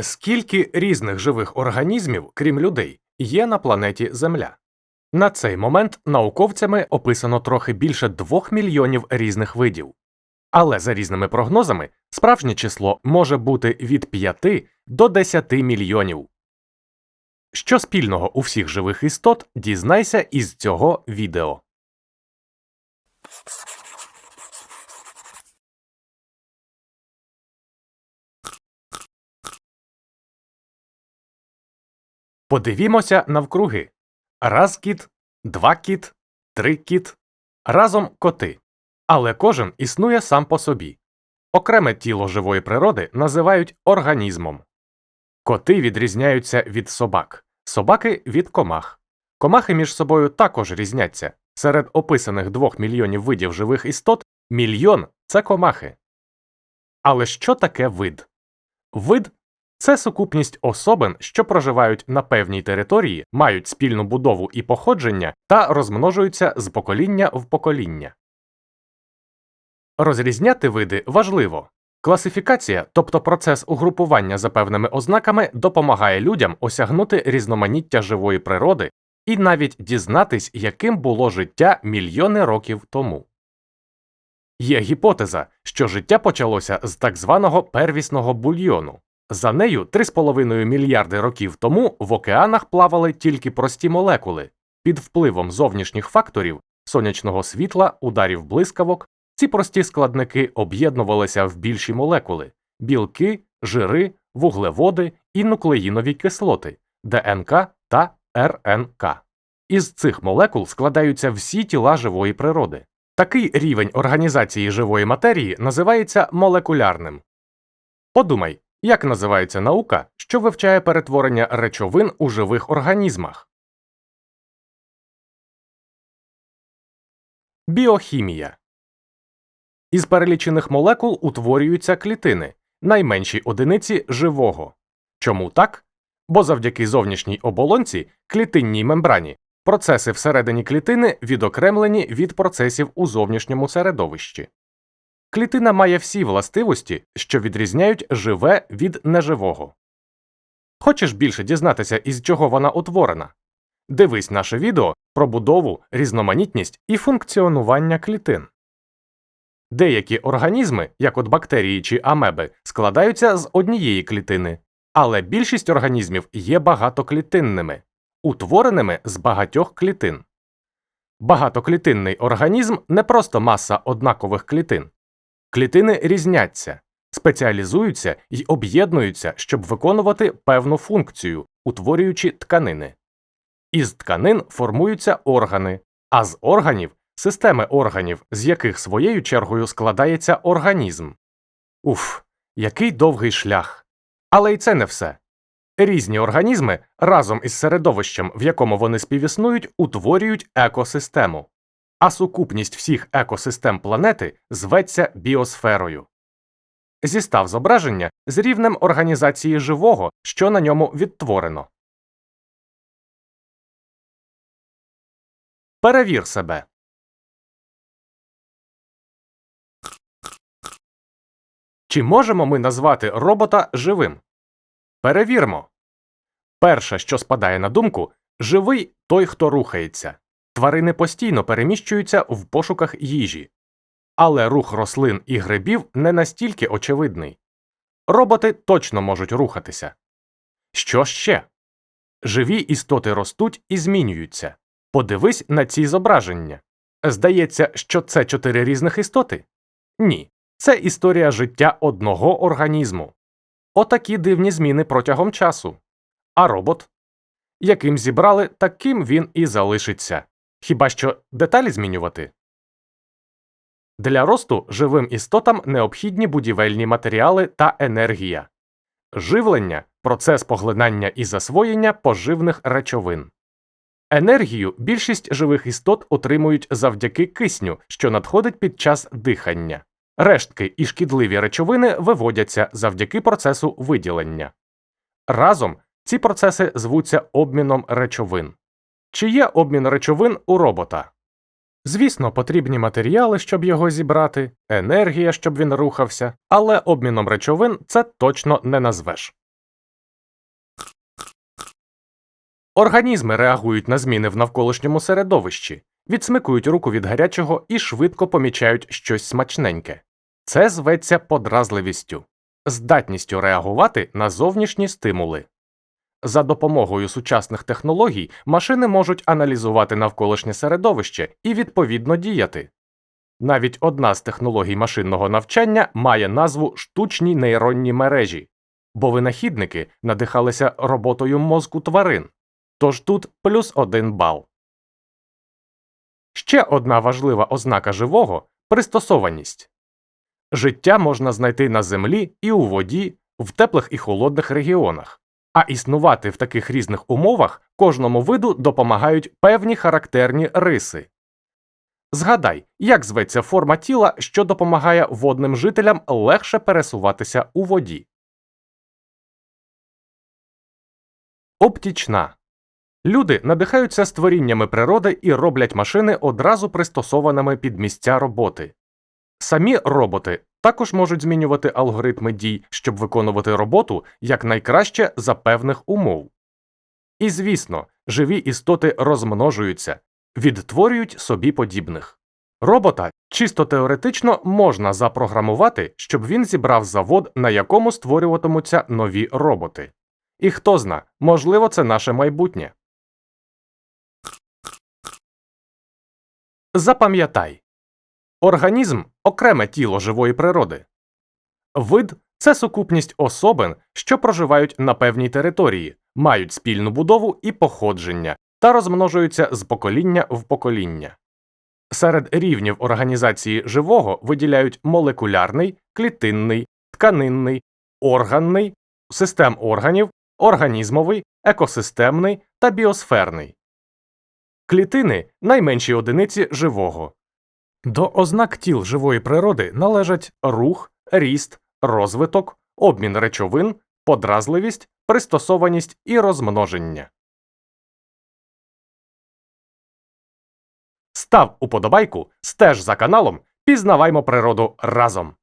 Скільки різних живих організмів, крім людей, є на планеті Земля? На цей момент науковцями описано трохи більше 2 мільйонів різних видів. Але за різними прогнозами справжнє число може бути від 5 до 10 мільйонів. Що спільного у всіх живих істот, дізнайся із цього відео. Подивімося навкруги. Раз кіт, два кіт, три кіт, разом коти. Але кожен існує сам по собі. Окреме тіло живої природи називають організмом. Коти відрізняються від собак, собаки від комах. Комахи між собою також різняться. Серед описаних двох мільйонів видів живих істот мільйон це комахи. Але що таке вид? Вид це сукупність особин, що проживають на певній території, мають спільну будову і походження та розмножуються з покоління в покоління. Розрізняти види важливо. Класифікація, тобто процес угрупування за певними ознаками, допомагає людям осягнути різноманіття живої природи і навіть дізнатись, яким було життя мільйони років тому. Є гіпотеза, що життя почалося з так званого первісного бульйону. За нею 3,5 мільярди років тому в океанах плавали тільки прості молекули. Під впливом зовнішніх факторів сонячного світла, ударів блискавок, ці прості складники об'єднувалися в більші молекули білки, жири, вуглеводи і нуклеїнові кислоти ДНК та РНК. Із цих молекул складаються всі тіла живої природи. Такий рівень організації живої матерії називається молекулярним. Подумай, як називається наука, що вивчає перетворення речовин у живих організмах? Біохімія. Із перелічених молекул утворюються клітини, найменші одиниці живого. Чому так? Бо завдяки зовнішній оболонці, клітинній мембрані, процеси всередині клітини відокремлені від процесів у зовнішньому середовищі. Клітина має всі властивості, що відрізняють живе від неживого. Хочеш більше дізнатися, із чого вона утворена? Дивись наше відео про будову, різноманітність і функціонування клітин. Деякі організми, як от бактерії чи амеби, складаються з однієї клітини, але більшість організмів є багатоклітинними, утвореними з багатьох клітин. Багатоклітинний організм не просто маса однакових клітин. Клітини різняться, спеціалізуються і об'єднуються, щоб виконувати певну функцію, утворюючи тканини. Із тканин формуються органи, а з органів системи органів, з яких своєю чергою складається організм. Уф, який довгий шлях. Але й це не все. Різні організми разом із середовищем, в якому вони співіснують, утворюють екосистему а сукупність всіх екосистем планети зветься біосферою. Зістав зображення з рівнем організації живого, що на ньому відтворено. Перевір себе. Чи можемо ми назвати робота живим? Перевірмо. Перше, що спадає на думку, живий той, хто рухається. Тварини постійно переміщуються в пошуках їжі, але рух рослин і грибів не настільки очевидний. Роботи точно можуть рухатися. Що ще? Живі істоти ростуть і змінюються. Подивись на ці зображення. Здається, що це чотири різних істоти? Ні. Це історія життя одного організму. Отакі дивні зміни протягом часу. А робот? Яким зібрали, таким він і залишиться. Хіба що деталі змінювати? Для росту живим істотам необхідні будівельні матеріали та енергія, живлення процес поглинання і засвоєння поживних речовин. Енергію більшість живих істот отримують завдяки кисню, що надходить під час дихання. Рештки і шкідливі речовини виводяться завдяки процесу виділення. Разом ці процеси звуться обміном речовин. Чи є обмін речовин у робота? Звісно, потрібні матеріали, щоб його зібрати, енергія, щоб він рухався, але обміном речовин це точно не назвеш. Організми реагують на зміни в навколишньому середовищі, відсмикують руку від гарячого і швидко помічають щось смачненьке. Це зветься подразливістю, здатністю реагувати на зовнішні стимули. За допомогою сучасних технологій машини можуть аналізувати навколишнє середовище і відповідно діяти. Навіть одна з технологій машинного навчання має назву штучні нейронні мережі, бо винахідники надихалися роботою мозку тварин. Тож тут плюс один бал. Ще одна важлива ознака живого пристосованість. Життя можна знайти на землі і у воді, в теплих і холодних регіонах, а існувати в таких різних умовах кожному виду допомагають певні характерні риси. Згадай, як зветься форма тіла, що допомагає водним жителям легше пересуватися у воді. Оптічна. Люди надихаються створіннями природи і роблять машини одразу пристосованими під місця роботи. Самі роботи також можуть змінювати алгоритми дій, щоб виконувати роботу якнайкраще за певних умов. І звісно, живі істоти розмножуються, відтворюють собі подібних. Робота чисто теоретично можна запрограмувати, щоб він зібрав завод, на якому створюватимуться нові роботи. І хто зна, можливо, це наше майбутнє. Запам'ятай Організм окреме тіло живої природи. Вид це сукупність особин, що проживають на певній території, мають спільну будову і походження та розмножуються з покоління в покоління. Серед рівнів організації живого виділяють молекулярний, клітинний, тканинний, органний, систем органів, організмовий, екосистемний та біосферний. Клітини найменші одиниці живого. До ознак тіл живої природи належать рух, ріст, розвиток, обмін речовин, подразливість, пристосованість і розмноження. Став уподобайку, стеж за каналом, пізнаваймо природу разом.